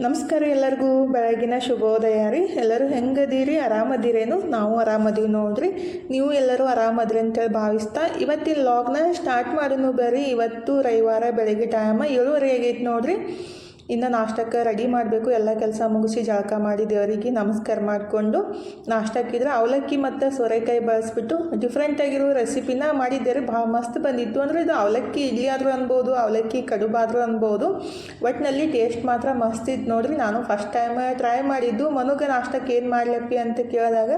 ನಮಸ್ಕಾರ ಎಲ್ಲರಿಗೂ. ಬೆಳಗಿನ ಶುಭೋದಯ ರೀ. ಎಲ್ಲರೂ ಹೆಂಗದೀರಿ? ಆರಾಮದಿರೇನು? ನಾವು ಆರಾಮದೀವಿ ನೋಡ್ರಿ. ನೀವು ಎಲ್ಲರೂ ಆರಾಮದ್ರಿ ಅಂತೇಳಿ ಭಾವಿಸ್ತಾ, ಇವತ್ತಿನ ಲಾಗ್ನ ಸ್ಟಾರ್ಟ್ ಮಾಡೋನು ಬರ್ರಿ. ಇವತ್ತು ರವಿವಾರ ಬೆಳಗ್ಗೆ ಟೈಮ ಏಳುವರೆ ಆಗೈತೆ ನೋಡ್ರಿ. ಇನ್ನು ನಾಷ್ಟಕ್ಕೆ ರೆಡಿ ಮಾಡಬೇಕು. ಎಲ್ಲ ಕೆಲಸ ಮುಗಿಸಿ ಜಳಕ ಮಾಡಿ ದೇವರಿಗೆ ನಮಸ್ಕಾರ ಮಾಡಿಕೊಂಡು ನಾಷ್ಟಕ್ಕಿದ್ರೆ ಅವಲಕ್ಕಿ ಮತ್ತು ಸೋರೆಕಾಯಿ ಬಳಸ್ಬಿಟ್ಟು ಡಿಫ್ರೆಂಟ್ ಆಗಿರೋ ರೆಸಿಪಿನ ಮಾಡಿದ್ದೇವೆ. ಭಾಳ ಮಸ್ತ್ ಬಂದಿತ್ತು. ಅಂದರೆ ಇದು ಅವಲಕ್ಕಿ ಇಡ್ಲಿ ಆದರೂ ಅನ್ಬೋದು, ಅವಲಕ್ಕಿ ಕಡುಬಾದರೂ ಅನ್ಬೋದು. ಒಟ್ಟಿನಲ್ಲಿ ಟೇಸ್ಟ್ ಮಾತ್ರ ಮಸ್ತ್ ಇತ್ತು ನೋಡಿರಿ. ನಾನು ಫಸ್ಟ್ ಟೈಮ್ ಟ್ರೈ ಮಾಡಿದ್ದು. ಮನುಗೆ ನಾಷ್ಟಕ್ಕೆ ಏನು ಮಾಡ್ಲಪ್ಪಿ ಅಂತ ಕೇಳಿದಾಗ,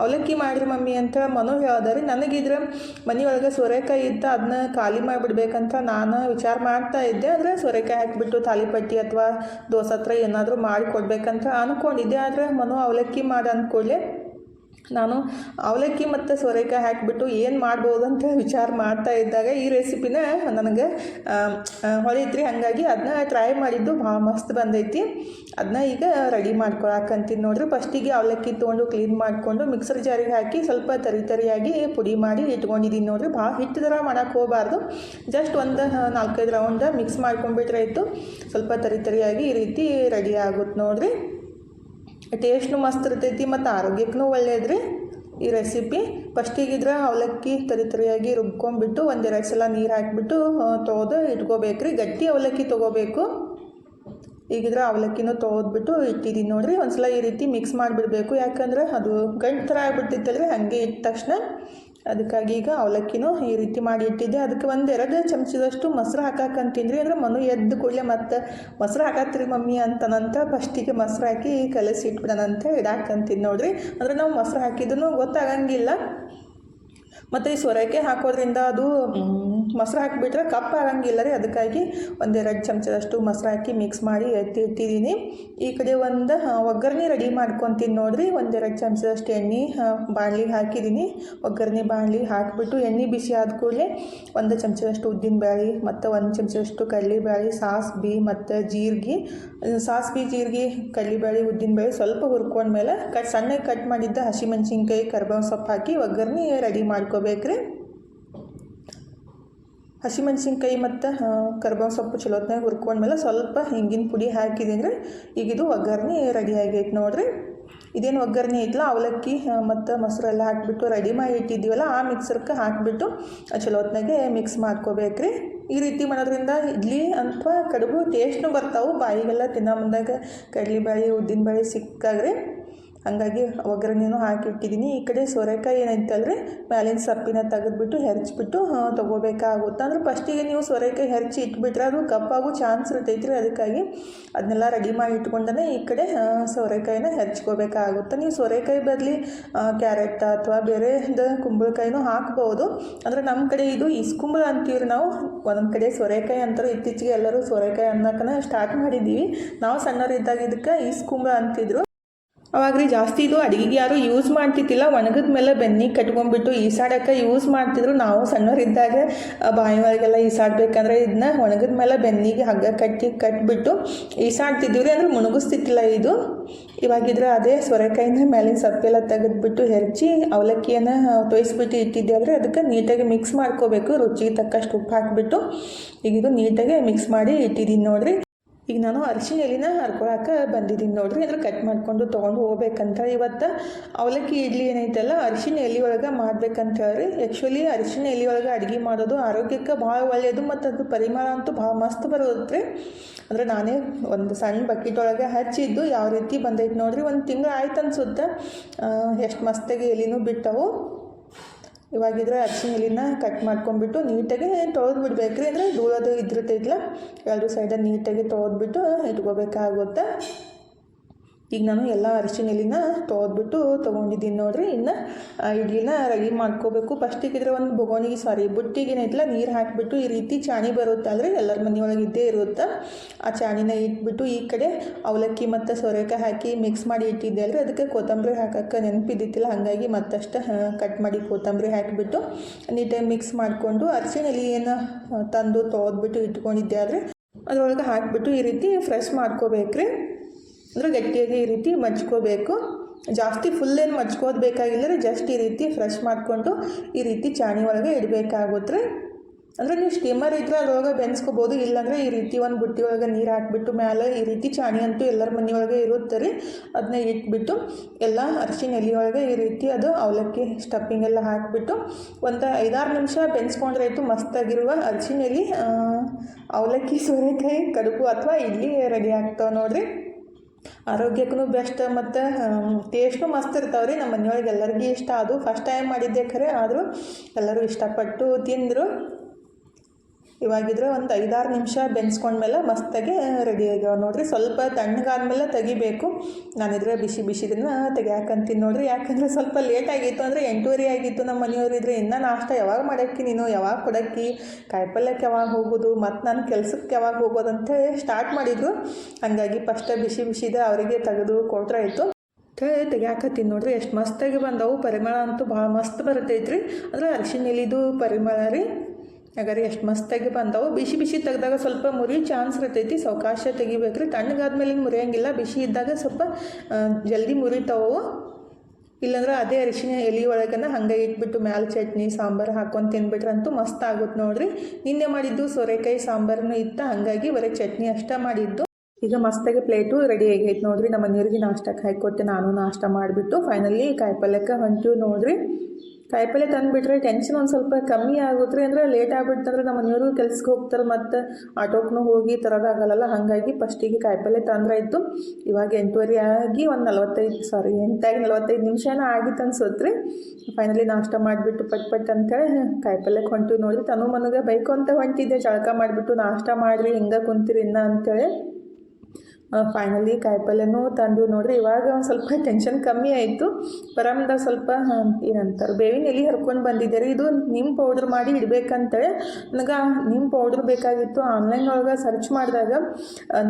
ಅವಲಕ್ಕಿ ಮಾಡಿರಿ ಮಮ್ಮಿ ಅಂತ ಮನು ಹೇಳ್ದಾರಿ ನನಗಿದ್ರೆ ಮನೆಯೊಳಗೆ ಸೋರೆಕಾಯಿ ಇತ್ತು ಅದನ್ನ ಖಾಲಿ ಮಾಡಿಬಿಡ್ಬೇಕಂತ ನಾನು ವಿಚಾರ ಮಾಡ್ತಾ ಇದ್ದೆ. ಅಂದರೆ ಸೋರೆಕಾಯಿ ಹಾಕಿಬಿಟ್ಟು, ತಾಲಿಪಟ್ಟಿ ಅಥವಾ ದೋಸೆ ಹತ್ರ ಏನಾದರೂ ಮಾಡಿ ಕೊಡಬೇಕಂತ ಅಂದ್ಕೊಂಡಿದ್ದೆ ಆದರೆ ಮನು ಅವಲಕ್ಕಿ ಮಾಡಿ ಅಂದ್ಕೊಳ್ಳೆ ನಾನು ಅವಲಕ್ಕಿ ಮತ್ತು ಸೋರೆಕಾಯಿ ಹಾಕಿಬಿಟ್ಟು ಏನು ಮಾಡ್ಬೋದು ಅಂತ ವಿಚಾರ ಮಾಡ್ತಾ ಇದ್ದಾಗ ಈ ರೆಸಿಪಿನ ನನಗೆ ಹೊಳಿತ್ರಿ ಹಾಗಾಗಿ ಅದನ್ನ ಟ್ರೈ ಮಾಡಿದ್ದು ಭಾಳ ಮಸ್ತ್ ಬಂದೈತಿ. ಅದನ್ನ ಈಗ ರೆಡಿ ಮಾಡ್ಕೊಳಕಂತೀನಿ ನೋಡ್ರಿ. ಫಸ್ಟಿಗೆ ಅವಲಕ್ಕಿ ತೊಗೊಂಡು ಕ್ಲೀನ್ ಮಾಡಿಕೊಂಡು ಮಿಕ್ಸರ್ ಜಾರಿಗೆ ಹಾಕಿ ಸ್ವಲ್ಪ ತರಿ ತರಿಯಾಗಿ ಪುಡಿ ಮಾಡಿ ಇಟ್ಕೊಂಡಿದ್ದೀನಿ ನೋಡ್ರಿ. ಭಾಳ ಹಿಟ್ಟು ಥರ ಮಾಡೋಕ್ಕೆ ಹೋಗಬಾರ್ದು. ಜಸ್ಟ್ ಒಂದು ನಾಲ್ಕೈದು ರೌಂಡ್ ಮಿಕ್ಸ್ ಮಾಡ್ಕೊಂಡ್ಬಿಟ್ರೆ ಆಯಿತು. ಸ್ವಲ್ಪ ತರಿ ತರಿಯಾಗಿ ಈ ರೀತಿ ರೆಡಿ ಆಗುತ್ತೆ ನೋಡ್ರಿ. ಟೇಸ್ಟ್ನು ಮಸ್ತ್ ಇರ್ತೈತಿ ಮತ್ತು ಆರೋಗ್ಯಕ್ಕೂ ಒಳ್ಳೇದ್ರಿ. ಈ ರೆಸಿಪಿ ಫಸ್ಟಿಗಿದ್ರೆ ಅವಲಕ್ಕಿ ತರಿ ತರಿಯಾಗಿ ರುಬ್ಕೊಂಡ್ಬಿಟ್ಟು ಒಂದೆರಡು ಸಲ ನೀರು ಹಾಕಿಬಿಟ್ಟು ಇಟ್ಕೋಬೇಕು ರೀ ಗಟ್ಟಿ ಅವಲಕ್ಕಿ ತೊಗೋಬೇಕು. ಈಗಿದ್ರೆ ಅವಲಕ್ಕಿನೂ ತೋದ್ಬಿಟ್ಟು ಇಟ್ಟಿದ್ದೀನಿ ನೋಡಿರಿ. ಒಂದು ಸಲ ಈ ರೀತಿ ಮಿಕ್ಸ್ ಮಾಡಿಬಿಡಬೇಕು. ಯಾಕಂದ್ರೆ ಅದು ಗಂಟು ಥರ ಆಗ್ಬಿಡ್ತಿತ್ತಲ್ರಿ ಹಾಗೆ ಇಟ್ಟ ತಕ್ಷಣ ಅದಕ್ಕಾಗಿ ಈಗ ಅವಲಕ್ಕಿನೂ ಈ ರೀತಿ ಮಾಡಿ ಇಟ್ಟಿದ್ದೆ. ಅದಕ್ಕೆ ಒಂದೆರಡು ಚಮಚದಷ್ಟು ಮೊಸರು ಹಾಕಾಕಂತಿಂದ್ರಿ ಅಂದ್ರೆ ಮನು ಎದ್ದು ಕೂಡಲೇ ಮತ್ತೆ ಮೊಸರು ಹಾಕತ್ರಿ ಮಮ್ಮಿ ಅಂತನಂತ ಫಸ್ಟಿಗೆ ಮೊಸರು ಹಾಕಿ ಕಲಸಿ ಇಟ್ಬಿಡೋಣಂತ ಇಡಾಕಂತೀನಿ ನೋಡ್ರಿ. ಅಂದ್ರೆ ನಾವು ಮೊಸರು ಹಾಕಿದ್ರು ಗೊತ್ತಾಗಂಗಿಲ್ಲ. ಮತ್ತು ಈ ಸೊರಕೆ ಹಾಕೋದ್ರಿಂದ ಅದು ಮೊಸರು ಹಾಕಿಬಿಟ್ರೆ ಕಪ್ ಆಗಂಗಿಲ್ಲ ರೀ ಅದಕ್ಕಾಗಿ ಒಂದೆರಡು ಚಮಚದಷ್ಟು ಮೊಸರು ಹಾಕಿ ಮಿಕ್ಸ್ ಮಾಡಿ ಎತ್ತಿ ಇಟ್ಟಿದ್ದೀನಿ. ಈ ಕಡೆ ಒಂದು ಒಗ್ಗರಣೆ ರೆಡಿ ಮಾಡ್ಕೊತೀನಿ ನೋಡಿರಿ. ಒಂದೆರಡು ಚಮಚದಷ್ಟು ಎಣ್ಣೆ ಬಾಣಲಿಗೆ ಹಾಕಿದ್ದೀನಿ. ಒಗ್ಗರಣೆ, ಬಾಣಲಿ ಹಾಕಿಬಿಟ್ಟು ಎಣ್ಣೆ ಬಿಸಿ ಆದ ಕೂಡಲೇ ಒಂದು ಚಮಚದಷ್ಟು ಉದ್ದಿನ ಬೇಳೆ ಮತ್ತು ಒಂದು ಚಮಚದಷ್ಟು ಸಾಸ್ ಸಾಸ್ಬಿ ಮತ್ತು ಜೀರಿಗೆ. ಸಾಸ್ಬಿ, ಜೀರಿಗೆ ಉದ್ದಿನ ಉದ್ದಿನಬೇಳೆ ಸ್ವಲ್ಪ ಹುರ್ಕೊಂಡ್ಮೇಲೆ ಕಟ್ ಸಣ್ಣಗೆ ಕಟ್ ಮಾಡಿದ್ದ ಹಸಿಮೆಣ್ಸಿನ್ಕಾಯಿ ಕರ್ಬೇವು ಸೊಪ್ಪು ಹಾಕಿ ಒಗ್ಗರಣೆ ರೆಡಿ ಮಾಡ್ಕೋಬೇಕ್ರಿ. ಹಸಿಮೆಣ್ಸಿನ್ಕಾಯಿ ಮತ್ತು ಕರ್ಬೇವು ಸೊಪ್ಪು ಚಲೋತ್ನಾಗ ಹುರ್ಕೊಂಡ್ಮೇಲೆ ಸ್ವಲ್ಪ ಹಿಂಗಿನ ಪುಡಿ ಹಾಕಿದ್ದೀನಿ ರೀ. ಈಗ ಇದು ಒಗ್ಗರಣೆ ರೆಡಿ ಆಗೈತೆ ನೋಡಿರಿ. ಇದೇನು ಒಗ್ಗರಣೆ ಐತಲ್ಲ ಅವಲಕ್ಕಿ ಮತ್ತು ಮೊಸರೆಲ್ಲ ಹಾಕಿಬಿಟ್ಟು ರೆಡಿ ಮಾಡಿ ಇಟ್ಟಿದ್ದೀವಲ್ಲ, ಆ ಮಿಕ್ಸರ್ಗೆ ಹಾಕಿಬಿಟ್ಟು ಚಲೋತ್ನಾಗೆ ಮಿಕ್ಸ್ ಮಾಡ್ಕೋಬೇಕ್ರಿ. ಈ ರೀತಿ ಮಾಡೋದ್ರಿಂದ ಇಡ್ಲಿ ಅಥವಾ ಕಡುಬು ಟೇಸ್ಟ್ನು ಬರ್ತಾವೆ. ಬಾಯಿಗೆಲ್ಲ ತಿನ್ನೋ ಮುಂದಾಗ ಉದ್ದಿನ ಬಾಯಿ ಸಿಕ್ಕಾಗ್ರಿ. ಹಾಗಾಗಿ ಒಗ್ಗರಣೆನೂ ಹಾಕಿಟ್ಟಿದ್ದೀನಿ ಈ ಕಡೆ ಸೋರೆಕಾಯಿ ಏನಂತಂದರೆ ಮ್ಯಾಲಿನ ಸೊಪ್ಪಿನ ತೆಗೆದುಬಿಟ್ಟು ಹೆರ್ಚ್ಬಿಟ್ಟು ತೊಗೋಬೇಕಾಗುತ್ತೆ. ಅಂದ್ರೆ ಫಸ್ಟಿಗೆ ನೀವು ಸೋರೆಕಾಯಿ ಹೆರ್ಚಿ ಇಟ್ಬಿಟ್ರೆ ಅದು ಕಪ್ಪಾಗೋ ಚಾನ್ಸ್ ಇರ್ತೈತಿ ರೀ ಅದಕ್ಕಾಗಿ. ಅದನ್ನೆಲ್ಲ ರೆಡಿ ಮಾಡಿ ಇಟ್ಕೊಂಡೇ ಈ ಕಡೆ ಸೋರೆಕಾಯಿನ ಹೆರ್ಚ್ಕೋಬೇಕಾಗುತ್ತೆ. ನೀವು ಸೋರೆಕಾಯಿ ಬದಲಿ ಕ್ಯಾರೆಟ್ ಅಥವಾ ಬೇರೆದ ಕುಂಬಳಕಾಯಿನೂ ಹಾಕ್ಬೋದು. ಅಂದರೆ ನಮ್ಮ ಕಡೆ ಇದು ಇಸ್ಕುಂಬಳ ಅಂತೀವ್ರಿ ನಾವು. ಒಂದೊಂದು ಕಡೆ ಸೋರೆಕಾಯಿ ಅಂತಾರೆ. ಇತ್ತೀಚೆಗೆ ಎಲ್ಲರೂ ಸೋರೆಕಾಯಿ ಅನ್ನೋಕನ ಸ್ಟಾರ್ಟ್ ಮಾಡಿದ್ದೀವಿ. ನಾವು ಸಣ್ಣವರಿದ್ದಾಗ ಇದಕ್ಕೆ ಇಸ್ಕುಂಬಳ ಅಂತಿದ್ರು. ಅವಾಗ ರೀ ಜಾಸ್ತಿ ಇದು ಅಡುಗೆಗೆ ಯಾರು ಯೂಸ್ ಮಾಡ್ತಿದ್ದಿಲ್ಲ, ಒಣಗಿದ ಮೇಲೆ ಬೆನ್ನಿ ಕಟ್ಕೊಂಡ್ಬಿಟ್ಟು ಈಸಾಡಕ್ಕೆ ಯೂಸ್ ಮಾಡ್ತಿದ್ರು. ನಾವು ಸಣ್ಣವರಿದ್ದಾಗ ಬಾಯಿ ಒಳಗೆಲ್ಲ ಈಸಾಡ್ಬೇಕಂದ್ರೆ ಇದನ್ನ ಒಣಗಿದ ಮೇಲೆ ಬೆನ್ನಿಗೆ ಹಗ್ಗ ಕಟ್ಟಿ ಕಟ್ಬಿಟ್ಟು ಈಸಾಡ್ತಿದ್ದೀವಿ ರೀ ಅಂದ್ರೆ ಮುಣಗಿಸ್ತಿತ್ತಿಲ್ಲ ಇದು. ಇವಾಗಿದ್ರೆ ಅದೇ ಸೊರೆಕಾಯಿನ ಮೇಲಿನ ಸಪ್ಪೆಲ್ಲ ತೆಗೆದ್ಬಿಟ್ಟು ಹೆರ್ಚಿ ಅವಲಕ್ಕಿಯನ್ನು ಇಟ್ಟಿದ್ದೆ ಅಂದ್ರೆ ಅದಕ್ಕೆ ನೀಟಾಗಿ ಮಿಕ್ಸ್ ಮಾಡ್ಕೋಬೇಕು. ರುಚಿಗೆ ತಕ್ಕಷ್ಟು ಉಪ್ಪು ಹಾಕಿಬಿಟ್ಟು, ಈಗ ಇದು ನೀಟಾಗಿ ಮಿಕ್ಸ್ ಮಾಡಿ ಇಟ್ಟಿದ್ದೀನಿ ನೋಡಿರಿ. ಈಗ ನಾನು ಅರಿಶಿನ ಎಲಿನ ಹರ್ಕೊಳಕ್ಕೆ ಬಂದಿದ್ದೀನಿ. ನೋಡ್ರಿ ಅಂದ್ರೆ ಕಟ್ ಮಾಡಿಕೊಂಡು ತೊಗೊಂಡು ಹೋಗ್ಬೇಕಂತ ಇವತ್ತು ಅವಲಕ್ಕಿ ಇಡ್ಲಿ ಏನೈತಲ್ಲ ಅರಿಶಿನ ಎಲೆ ಒಳಗೆ ಮಾಡ್ಬೇಕಂತ ಹೇಳ್ರಿ ಆ್ಯಕ್ಚುಲಿ ಅರಿಶಿನ ಎಲೆ ಒಳಗೆ ಅಡುಗೆ ಮಾಡೋದು ಆರೋಗ್ಯಕ್ಕೆ ಭಾಳ ಒಳ್ಳೆಯದು ಮತ್ತು ಅದ್ರ ಪರಿಮಳ ಅಂತೂ ಭಾಳ ಮಸ್ತ್ ಬರುತ್ತೆ ಅಂದರೆ ನಾನೇ ಒಂದು ಸಣ್ಣ ಬಕೆಟ್ ಒಳಗೆ ಹಚ್ಚಿದ್ದು ಯಾವ ರೀತಿ ಬಂದೈತೆ ನೋಡ್ರಿ, ಒಂದು ತಿಂಗಳು ಆಯ್ತು ಅನ್ಸುತ್ತೆ. ಎಷ್ಟು ಮಸ್ತಾಗಿ ಎಲೆನೂ ಬಿಟ್ಟವು. ಇವಾಗಿದ್ರೆ ಅರಿಶಿನ ಕಟ್ ಮಾಡ್ಕೊಂಡ್ಬಿಟ್ಟು ನೀಟಾಗಿ ತೊಳೆದು ಬಿಡ್ಬೇಕ್ರಿ ಅಂದರೆ ಧೂಳದು ಇದ್ಲ ಎರಡು ಸೈಡಲ್ಲಿ ನೀಟಾಗಿ ತೊಳೆದ್ಬಿಟ್ಟು ಇಟ್ಕೋಬೇಕಾಗುತ್ತೆ. ಈಗ ನಾನು ಎಲ್ಲ ಅರಿಶಿನ ಎಲೆನ ತೋದ್ಬಿಟ್ಟು ತೊಗೊಂಡಿದ್ದೀನಿ ನೋಡ್ರಿ. ಇನ್ನು ಇಡ್ಲಿನ ರೆಡಿ ಮಾಡ್ಕೋಬೇಕು. ಫಸ್ಟಿಗೆ ಇದ್ರೆ ಒಂದು ಬೊಗೋನಿಗೆ ಸಾರಿ ಬುಟ್ಟಿಗೆ ಏನೈತಲ್ಲ ನೀರು ಹಾಕಿಬಿಟ್ಟು ಈ ರೀತಿ ಚಾಣಿ ಬರುತ್ತಲ್ರಿ ಎಲ್ಲರ ಮನೆಯೊಳಗೆ ಇದ್ದೇ ಇರುತ್ತೆ. ಆ ಚಾಣಿನ ಇಟ್ಬಿಟ್ಟು ಈ ಕಡೆ ಅವಲಕ್ಕಿ ಮತ್ತು ಸೋರೆಕಾಯಿ ಹಾಕಿ ಮಿಕ್ಸ್ ಮಾಡಿ ಇಟ್ಟಿದ್ದೆ ಅಲ್ರಿ ಅದಕ್ಕೆ ಕೊತ್ತಂಬರಿ ಹಾಕಕ್ಕೆ ನೆನಪಿದ್ದಿತ್ತಿಲ್ಲ ಹಾಗಾಗಿ ಮತ್ತಷ್ಟು ಕಟ್ ಮಾಡಿ ಕೊತ್ತಂಬರಿ ಹಾಕಿಬಿಟ್ಟು ನೀಟಾಗಿ ಮಿಕ್ಸ್ ಮಾಡಿಕೊಂಡು ಅರಿಶಿನ ಏನು ತಂದು ತೋದ್ಬಿಟ್ಟು ಇಟ್ಕೊಂಡಿದ್ದೆ ಆದರೆ ಅದರೊಳಗೆ ಹಾಕಿಬಿಟ್ಟು ಈ ರೀತಿ ಫ್ರೆಶ್ ಮಾಡ್ಕೋಬೇಕ್ರಿ. ಅಂದರೆ ಗಟ್ಟಿಯಾಗಿ ಈ ರೀತಿ ಮಚ್ಕೋಬೇಕು ಜಾಸ್ತಿ ಫುಲ್ ಏನು ಮಚ್ಕೋದು ಬೇಕಾಗಿಲ್ಲ ರೀ ಜಸ್ಟ್ ಈ ರೀತಿ ಫ್ರೆಶ್ ಮಾಡಿಕೊಂಡು ಈ ರೀತಿ ಚಾಣಿ ಒಳಗೆ ಇಡಬೇಕಾಗುತ್ತೆ. ಅಂದರೆ ನೀವು ಸ್ಟೀಮರ್ ಇದ್ರೆ ಅದ್ರೊಳಗೆ ಬೆನ್ಸ್ಕೋಬೋದು, ಇಲ್ಲಾಂದರೆ ಈ ರೀತಿ ಒಂದು ಬುಟ್ಟಿ ಒಳಗೆ ನೀರು ಹಾಕ್ಬಿಟ್ಟು ಮೇಲೆ ಈ ರೀತಿ ಚಾಣಿ ಅಂತೂ ಎಲ್ಲರ ಮನೆಯೊಳಗೆ ಇರುತ್ತೆ ರೀ. ಅದನ್ನ ಇಟ್ಬಿಟ್ಟು ಎಲ್ಲ ಅರಿಶಿನ ಎಲೆ ಒಳಗೆ ಈ ರೀತಿ ಅದು ಅವಲಕ್ಕಿ ಸ್ಟಫಿಂಗ್ ಎಲ್ಲ ಹಾಕಿಬಿಟ್ಟು ಒಂದು ಐದಾರು ನಿಮಿಷ ಬೆನ್ಸ್ಕೊಂಡ್ರೆ ಆಯಿತು ಮಸ್ತಾಗಿರುವ ಅರಿಶಿನ ಎಲೆ ಅವಲಕ್ಕಿ ಸೋರೆಕಾಯಿ ಕಡುಬು ಅಥವಾ ಇಡ್ಲಿ ರೆಡಿ ಆಗ್ತಾವೆ ನೋಡಿರಿ. ಆರೋಗ್ಯಕ್ಕೂ ಬೆಸ್ಟ್ ಮತ್ತು ಟೇಸ್ಟು ಮಸ್ತ್ ಇರ್ತಾವೆ ರೀ ನಮ್ಮ ಮನೆಯೊಳಗೆ ಎಲ್ಲರಿಗೂ ಇಷ್ಟ. ಅದು ಫಸ್ಟ್ ಟೈಮ್ ಮಾಡಿದ್ದೆ ಖರೆ, ಆದರೂ ಎಲ್ಲರೂ ಇಷ್ಟಪಟ್ಟು ತಿಂದರು. ಇವಾಗಿದ್ರೆ ಒಂದು ಐದಾರು ನಿಮಿಷ ಬೆನ್ಸ್ಕೊಂಡ್ಮೇಲೆ ಮಸ್ತಾಗಿ ರೆಡಿ ಆಗ್ಯಾವ ನೋಡಿರಿ. ಸ್ವಲ್ಪ ತಣ್ಣಗಾದ್ಮೇಲೆ ತೆಗಿಬೇಕು. ನಾನಿದ್ರೆ ಬಿಸಿ ಬಿಸಿದನ್ನ ತೆಗಿಯಾಕಂತೀನಿ ನೋಡಿರಿ. ಯಾಕಂದರೆ ಸ್ವಲ್ಪ ಲೇಟ್ ಆಗಿತ್ತು ಅಂದರೆ ಎಂಟೂವರೆ ಆಗಿತ್ತು ನಮ್ಮ ಮನೆಯವರಿದ್ರೆ ಇದ್ರೆ ಇನ್ನೂ ನಾಷ್ಟ ಯಾವಾಗ ಮಾಡಕ್ಕಿ ನೀನು? ಯಾವಾಗ ಕೊಡಕ್ಕಿ? ಕಾಯಿಪಲ್ಯಕ್ಕೆ ಯಾವಾಗ ಹೋಗೋದು? ಮತ್ತು ನಾನು ಕೆಲಸಕ್ಕೆ ಯಾವಾಗ ಹೋಗೋದು ಅಂತ ಸ್ಟಾರ್ಟ್ ಮಾಡಿದ್ರು. ಹಾಗಾಗಿ ಫಸ್ಟ ಬಿಸಿ ಬಿಸಿದ ಅವರಿಗೆ ತೆಗೆದು ಕೊಟ್ರಾಯಿತು ತೆಗಿಯಾಕತ್ತೀನಿ ನೋಡ್ರಿ. ಎಷ್ಟು ಮಸ್ತಾಗಿ ಬಂದವು. ಪರಿಮಳ ಅಂತೂ ಭಾಳ ಮಸ್ತ್ ಬರ್ತೈತ್ರಿ. ಅಂದ್ರೆ ಅರಿಶಿನ ಎಲಿದು ಪರಿಮಳ ರೀ. ಹಾಗಾದ್ರೆ ಎಷ್ಟು ಮಸ್ತಾಗಿ ಬಂದವು. ಬಿಸಿ ಬಿಸಿ ತೆಗ್ದಾಗ ಸ್ವಲ್ಪ ಮುರಿ ಚಾನ್ಸ್ ಇರ್ತೈತಿ. ಸಾವಕಾಶ ತೆಗಿಬೇಕ್ರಿ. ತಣ್ಣಗಾದ್ಮೇಲೆ ಮುರಿಯಂಗಿಲ್ಲ. ಬಿಸಿ ಇದ್ದಾಗ ಸ್ವಲ್ಪ ಜಲ್ದಿ ಮುರಿತಾವು. ಇಲ್ಲಾಂದ್ರೆ ಅದೇ ಅರಿಶಿನ ಎಲೆ ಒಳಗನ ಹಂಗೆ ಇಟ್ಬಿಟ್ಟು ಮ್ಯಾಲ ಚಟ್ನಿ, ಸಾಂಬಾರು ಹಾಕೊಂಡು ತಿನ್ಬಿಟ್ರೆ ಅಂತೂ ಮಸ್ತ್ ಆಗುತ್ತೆ ನೋಡ್ರಿ. ನಿನ್ನೆ ಮಾಡಿದ್ದು ಸೋರೆಕಾಯಿ, ಸಾಂಬಾರನು ಇತ್ತ. ಹಾಗಾಗಿ ಬರೀ ಚಟ್ನಿ ಅಷ್ಟೇ ಮಾಡಿದ್ದು. ಈಗ ಮಸ್ತಾಗಿ ಪ್ಲೇಟು ರೆಡಿ ಆಗೈತೆ ನೋಡ್ರಿ. ನಮ್ಮ ಮನೆಯವ್ರಿಗೆ ನಾಷ್ಟಕ್ಕೆ ಹಾಕಿ ಕೊಟ್ಟೆ ನಾನು ನಾಷ್ಟ ಮಾಡಿಬಿಟ್ಟು ಫೈನಲಿ ಕಾಯಿಪಲ್ಯಕ್ಕೆ ಹೊಂಟು ನೋಡ್ರಿ. ಕಾಯಿಪಲ್ಯ ತಂದುಬಿಟ್ರೆ ಟೆನ್ಷನ್ ಒಂದು ಸ್ವಲ್ಪ ಕಮ್ಮಿ ಆಗುತ್ತೆ ಅಂದರೆ ಲೇಟ್ ಆಗ್ಬಿಡ್ತಂದ್ರೆ ನಮ್ಮ ಮನೆಯವರು ಕೆಲ್ಸಕ್ಕೆ ಹೋಗ್ತಾರೆ ಮತ್ತು ಆಟೋಕ್ನು ಹೋಗಿ ತರೋದಾಗಲ್ಲ ಹಾಗಾಗಿ ಫಸ್ಟಿಗೆ ಕಾಯಿಪಲ್ಲೆ ತಂದ್ರೆ ಇತ್ತು ಇವಾಗ ಎಂಟುವರೆ ಆಗಿ ಒಂದು ನಲವತ್ತೈದು ಸಾರಿ ಎಂಟಾಗಿ ನಲವತ್ತೈದು ನಿಮಿಷನ ಆಗಿತ್ತು ಅನ್ಸುತ್ತೆ ಫೈನಲಿ ನಾಷ್ಟ ಮಾಡಿಬಿಟ್ಟು ಪಟ್ ಪಟ್ ಅಂತೇಳಿ ಕಾಯಿಪಲ್ಯಕ್ಕೆ ಹೊಂಟಿವಿ ನೋಡಿದ್ರೆ ತನು ಮನಗೆ ಬೈಕು ಅಂತ ಹೊಂಟಿದ್ದೆ ಜಳಕ ಮಾಡಿಬಿಟ್ಟು ನಾಷ್ಟ ಮಾಡಿರಿ, ಹಿಂಗೆ ಕುಂತಿರಿ ಇನ್ನ ಅಂತೇಳಿ. ಫೈನಲಿ ಕಾಯಿಪಲ್ಯನೂ ತಂದು ನೋಡ್ರಿ, ಇವಾಗ ಒಂದು ಸ್ವಲ್ಪ ಟೆನ್ಷನ್ ಕಮ್ಮಿ ಆಯಿತು. ಬರಮ್ದ ಸ್ವಲ್ಪ ಏನಂತಾರೆ, ಬೇವಿನ ಎಲೆ ಹರ್ಕೊಂಡು ಬಂದಿದ್ದೆ ರೀ. ಇದು ನಿಮ್ಮ ಪೌಡ್ರ್ ಮಾಡಿ ಇಡಬೇಕಂತೇಳಿ ನನಗೆ ನಿಮ್ಮ ಪೌಡ್ರ್ ಬೇಕಾಗಿತ್ತು. ಆನ್ಲೈನ್ ಒಳಗೆ ಸರ್ಚ್ ಮಾಡಿದಾಗ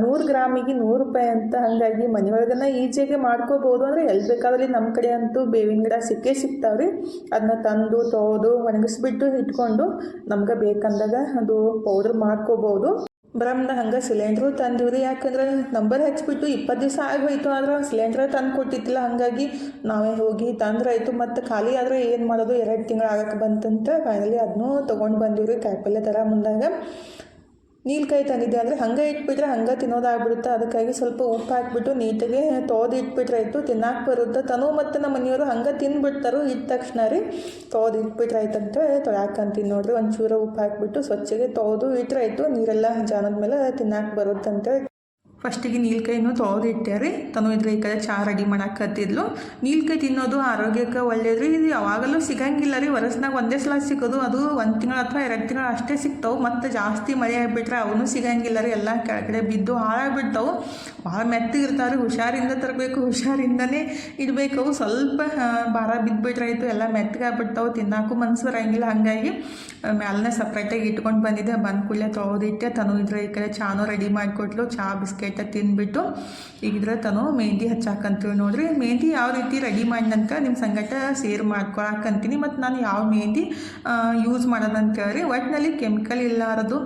ನೂರು ಗ್ರಾಮಿಗೆ ನೂರು ರೂಪಾಯಿ ಅಂತ ಹಾಗಾಗಿ ಮನೆಯೊಳಗನ ಈಜಿಯಾಗಿ ಮಾಡ್ಕೋಬೋದು. ಅಂದರೆ ಎಲ್ಲಿ ಬೇಕಾದಲ್ಲಿ ನಮ್ಮ ಕಡೆ ಅಂತೂ ಬೇವಿನ ಗಿಡ ಸಿಕ್ಕೇ ಸಿಗ್ತಾವೆ ರೀ. ಅದನ್ನ ತಂದು, ತೊಳೆದು, ಒಣಗಿಸ್ಬಿಟ್ಟು ಇಟ್ಕೊಂಡು ನಮ್ಗೆ ಬೇಕಂದಾಗ ಅದು ಪೌಡ್ರ್ ಮಾಡ್ಕೋಬೋದು. ಬ್ರಹ್ಮನ ಹಂಗೆ ಸಿಲಿಂಡ್ರು ತಂದಿವ್ರಿ. ಯಾಕಂದ್ರೆ ನಂಬರ್ ಹೆಚ್ಚಿಬಿಟ್ಟು ಇಪ್ಪತ್ತು ದಿವಸ ಆಗೋಯ್ತು, ಆದ್ರೆ ಸಿಲಿಂಡ್ರ ತಂದು ಕೊಟ್ಟಿದ್ದಿಲ್ಲ. ಹಾಗಾಗಿ ನಾವೇ ಹೋಗಿ ತಂದ್ರಾಯ್ತು. ಮತ್ತು ಖಾಲಿ ಆದರೆ ಏನು ಮಾಡೋದು? ಎರಡು ತಿಂಗಳು ಆಗಕ್ಕೆ ಬಂತಂತ ಫೈನಲಿ ಅದನ್ನೂ ತೊಗೊಂಡು ಬಂದಿವ್ರಿ. ಕಾಯಿಪಲ್ಯ ಥರ ಮುಂದಾಗ. ನೀಲ್ಕಾಯಿ ತಂದಿದ್ದೆ. ಅಂದರೆ ಹಂಗೆ ಇಟ್ಬಿಟ್ರೆ ಹಂಗೆ ತಿನ್ನೋದಾಗ್ಬಿಡುತ್ತೆ. ಅದಕ್ಕಾಗಿ ಸ್ವಲ್ಪ ಉಪ್ಪು ಹಾಕ್ಬಿಟ್ಟು ನೀಟಾಗಿ ತೊಳೆದು ಇಟ್ಬಿಟ್ರೆ ಆಯಿತು ತಿನ್ನಕ್ಕೆ ಬರುತ್ತೆ. ತನು ಮತ್ತು ನಮ್ಮ ಮನೆಯವರು ಹಂಗೆ ತಿಂದ್ಬಿಡ್ತಾರೋ ಇದ್ದ ತಕ್ಷಣ ರೀ ತೊಳೆದು ಇಟ್ಬಿಟ್ರೆ ಆಯ್ತಂತ ತೊಳ್ಯಾಕಂತೀನಿ ನೋಡ್ರಿ. ಒಂಚೂರು ಉಪ್ಪು ಹಾಕ್ಬಿಟ್ಟು ಸ್ವಚ್ಛಗೆ ತೋದು ಇಟ್ರೆ ಆಯಿತು, ನೀರೆಲ್ಲ ಜಾನದ ಮೇಲೆ ತಿನ್ನಕ್ಕೆ ಬರುತ್ತಂತ ಫಸ್ಟಿಗೆ ನೀಲ್ಕಾಯಿನೂ ತೊಳೆದು ಇಟ್ಟೆ ರೀ ತನು ಇದ್ರೆ ಈ ಕಡೆ ಚಹಾ ರೆಡಿ ಮಾಡಾಕತ್ತಿದ್ಲು ನೀಲ್ಕಾಯಿ ತಿನ್ನೋದು ಆರೋಗ್ಯಕ್ಕೆ ಒಳ್ಳೇದು ಇದು ಯಾವಾಗಲೂ ಸಿಗಂಗಿಲ್ಲ ರೀ ವರ್ಷನಾಗ ಒಂದೇ ಸಲ ಸಿಗೋದು, ಅದು ಒಂದು ತಿಂಗಳು ಅಥವಾ ಎರಡು ತಿಂಗಳು ಅಷ್ಟೇ ಸಿಗ್ತಾವೆ. ಮತ್ತು ಜಾಸ್ತಿ ಮಳೆ ಆಗಿಬಿಟ್ರೆ ಅವನು ಸಿಗಂಗಿಲ್ಲ ರೀ ಎಲ್ಲ ಕೆಳಗಡೆ ಬಿದ್ದು ಹಾಳಾಗ್ಬಿಡ್ತಾವೆ. ಭಾಳ ಮೆತ್ತಗಿರ್ತಾವೆ ರೀ ಹುಷಾರಿಂದ ತರಬೇಕು, ಹುಷಾರಿಂದನೇ ಇಡಬೇಕು. ಸ್ವಲ್ಪ ಭಾರ ಬಿದ್ದುಬಿಟ್ರೆ ಆಯಿತು. ಎಲ್ಲ ಮೆತ್ತಗಾಗ್ಬಿಡ್ತಾವೆ ತಿನ್ನಕ್ಕೂ ಮನ್ಸು ಬರಂಗಿಲ್ಲ. ಹಾಗಾಗಿ ಮ್ಯಾಲನೆ ಸಪ್ರೇಟಾಗಿ ಇಟ್ಕೊಂಡು ಬಂದಿದ್ದೆ. ಬಂದ ಕೂಡಲೇ ತೊಳೆದಿಟ್ಟೆ. ತನು ಇದ್ರೆ ಈ ಕಡೆ ಚಾನೂ ರೆಡಿ ಮಾಡಿಕೊಟ್ಲು. ಚಹಾ ಬಿಸ್ಕೆಟ್ ತಿಂದ್ಬಿಟ್ಟು ಈಗಿದ್ರೆ ತಾನು ಮೆಹಂದಿ ಹಚ್ಚಾಕಂತೀವಿ ನೋಡ್ರಿ. ಮೆಹಂದಿ ಯಾವ ರೀತಿ ರೆಡಿ ಮಾಡಿದಂತ ನಿಮ್ಮ ಸಂಗಟ ಸೇರ್ ಮಾಡ್ಕೊಳಕಂತೀನಿ. ಮತ್ತು ನಾನು ಯಾವ ಮೆಹಂದಿ ಯೂಸ್ ಮಾಡೋದಂತ ಹೇಳ್ರಿ ಒಟ್ಟಿನಲ್ಲಿ ಕೆಮಿಕಲ್ ಇಲ್ಲಾರದು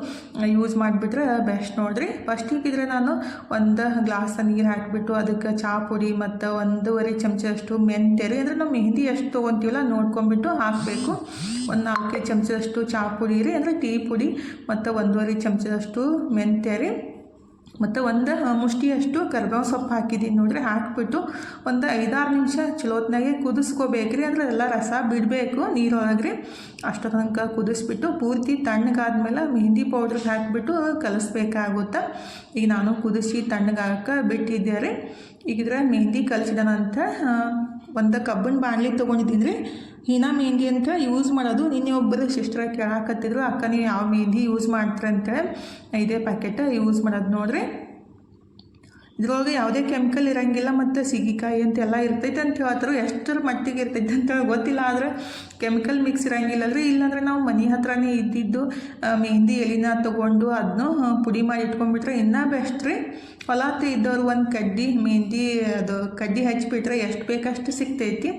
ಯೂಸ್ ಮಾಡಿಬಿಟ್ರೆ ಬೆಸ್ಟ್ ನೋಡ್ರಿ. ಫಸ್ಟ್ ಈಗಿದ್ರೆ ನಾನು ಒಂದು ಗ್ಲಾಸ್ ನೀರು ಹಾಕಿಬಿಟ್ಟು ಅದಕ್ಕೆ ಚಹಾ ಪುಡಿ ಮತ್ತು ಒಂದೂವರೆ ಚಮಚದಷ್ಟು ರೀ. ಅಂದರೆ ನಾವು ಮೆಹಂದಿ ಎಷ್ಟು ತೊಗೊತೀವಲ್ಲ ನೋಡ್ಕೊಂಬಿಟ್ಟು ಹಾಕಬೇಕು. ಒಂದು ನಾಲ್ಕೈದು ಚಮಚದಷ್ಟು ಚಹಾ ಪುಡಿ ರೀ. ಅಂದರೆ ಟೀ ಪುಡಿ ಮತ್ತು ಒಂದೂವರೆ ಚಮಚದಷ್ಟು ಮೆಂತೆ ರೀ. ಮತ್ತು ಒಂದು ಮುಷ್ಟಿಯಷ್ಟು ಕರ್ಬೇವು ಸೊಪ್ಪು ಹಾಕಿದ್ದೀನಿ ನೋಡ್ರಿ, ಹಾಕಿಬಿಟ್ಟು ಒಂದು ಐದಾರು ನಿಮಿಷ ಚಲೋತ್ನಾಗೆ ಕುದಿಸ್ಕೋಬೇಕ್ರಿ. ಅಂದ್ರೆ ಎಲ್ಲ ರಸ ಬಿಡಬೇಕು ನೀರೊಳಗೆ ರೀ ಅಷ್ಟು ತನಕ ಕುದಿಸ್ಬಿಟ್ಟು ಪೂರ್ತಿ ತಣ್ಣಗಾದ್ಮೇಲೆ ಮೆಹಂದಿ ಪೌಡ್ರಿಗೆ ಹಾಕಿಬಿಟ್ಟು ಕಲಿಸ್ಬೇಕಾಗುತ್ತೆ. ಈಗ ನಾನು ಕುದಿಸಿ ತಣ್ಣಗಾಕ ಬಿಟ್ಟಿದ್ದೆ ರೀ. ಈಗಿದ್ರೆ ಮೆಹಂದಿ ಕಲಿಸಿದ ನಂತರ ಒಂದು ಕಬ್ಬಿನ ಬಾಣಲಿ ತೊಗೊಂಡಿದ್ದೀನಿ ರೀ. ಹೀನಾ ಮೆಹಂದಿ ಅಂತ ಯೂಸ್ ಮಾಡೋದು. ನಿನ್ನೆ ಒಬ್ಬರು ಸಿಸ್ಟರ್ ಕೇಳಾಕತ್ತಿದ್ರು, ಅಕ್ಕ, ನೀವು ಯಾವ ಮೆಹಂದಿ ಯೂಸ್ ಮಾಡ್ತಾರೆ ಅಂತೇಳಿ ಇದೇ ಪ್ಯಾಕೆಟ್ ಯೂಸ್ ಮಾಡೋದು ನೋಡ್ರಿ. ಇದ್ರೊಳಗೆ ಯಾವುದೇ ಕೆಮಿಕಲ್ ಇರಂಗಿಲ್ಲ ಮತ್ತು ಸಿಗಿಕಾಯಿ ಅಂತೆಲ್ಲ ಇರ್ತೈತೆ ಅಂತ ಹೇಳ್ತಾರೆ ಎಷ್ಟರ ಮಟ್ಟಿಗೆ ಇರ್ತೈತೆ ಅಂತ ಗೊತ್ತಿಲ್ಲ, ಆದರೆ ಕೆಮಿಕಲ್ ಮಿಕ್ಸ್ ಇರಂಗಿಲ್ಲ ಅಂದ್ರೆ ಇಲ್ಲಾಂದ್ರೆ ನಾವು ಮನೆ ಹತ್ರನೇ ಇದ್ದಿದ್ದು ಮೆಹಂದಿ ಎಲಿನ ತೊಗೊಂಡು ಅದನ್ನು ಪುಡಿ ಮಾಡಿ ಇಟ್ಕೊಂಡ್ಬಿಟ್ರೆ ಇನ್ನೂ ಬೆಸ್ಟ್ ರೀ. ಹೊಲಾತ ಇದ್ದವ್ರು ಒಂದು ಕಡ್ಡಿ ಮೆಹಂದಿ, ಅದು ಕಡ್ಡಿ ಹಚ್ಚಿಬಿಟ್ರೆ ಎಷ್ಟು ಬೇಕಷ್ಟು ಸಿಗ್ತೈತಿ.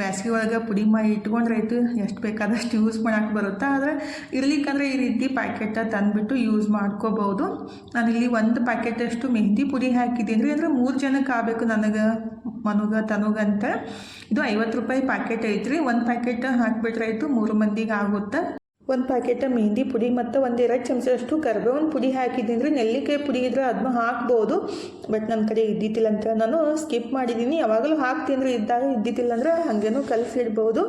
ಬ್ಯಾಸ್ಗೆ ಒಳಗೆ ಪುಡಿ ಮಾಡಿ ಇಟ್ಕೊಂಡ್ರೆ ಆಯ್ತು, ಎಷ್ಟು ಬೇಕಾದಷ್ಟು ಯೂಸ್ ಮಾಡೋಕ್ಕೆ ಬರುತ್ತೆ. ಆದರೆ ಇರ್ಲಿಕ್ಕಂದ್ರೆ ಈ ರೀತಿ ಪ್ಯಾಕೆಟ ತಂದುಬಿಟ್ಟು ಯೂಸ್ ಮಾಡ್ಕೋಬೋದು. ಇಲ್ಲಿ ಒಂದು ಪ್ಯಾಕೆಟಷ್ಟು ಮೆಹಂದಿ ಪುಡಿ ಹಾಕಿದ್ದೀನಿ ರೀ ಅಂದ್ರೆ ಮೂರು ಜನಕ್ಕೆ ಆಗಬೇಕು ನನಗೆ, ಮನುಗ ತನುಗಂತ ಇದು ಐವತ್ತು ರೂಪಾಯಿ ಪ್ಯಾಕೆಟ್ ಐತ್ರಿ. ಒಂದು ಪ್ಯಾಕೆಟ್ ಹಾಕಿಬಿಟ್ರೆ ಆಯಿತು ಮೂರು ಮಂದಿಗೆ ಆಗುತ್ತೆ. ಒಂದು ಪ್ಯಾಕೆಟ ಮೆಹಂದಿ ಪುಡಿ ಮತ್ತು ಒಂದೆರಡು ಚಮಚದಷ್ಟು ಕರ್ಬೇವಿನ ಪುಡಿ ಹಾಕಿದ್ದೀನಿ ಅಂದರೆ ನೆಲ್ಲಿಕಾಯಿ ಪುಡಿ ಇದ್ರೆ ಅದನ್ನ ಹಾಕ್ಬೋದು. ಬಟ್ ನನ್ನ ಕಡೆ ಇದ್ದಿದ್ದಿಲ್ಲ ಅಂತ ನಾನು ಸ್ಕಿಪ್ ಮಾಡಿದ್ದೀನಿ ಯಾವಾಗಲೂ ಹಾಕ್ತೀನಿ ರೀ ಇದ್ದಾಗ ಇದ್ದಿದ್ದಿಲ್ಲ ಅಂದ್ರೆ ಹಾಗೇನೂ ಕಲಸಿಡ್ಬೋದು.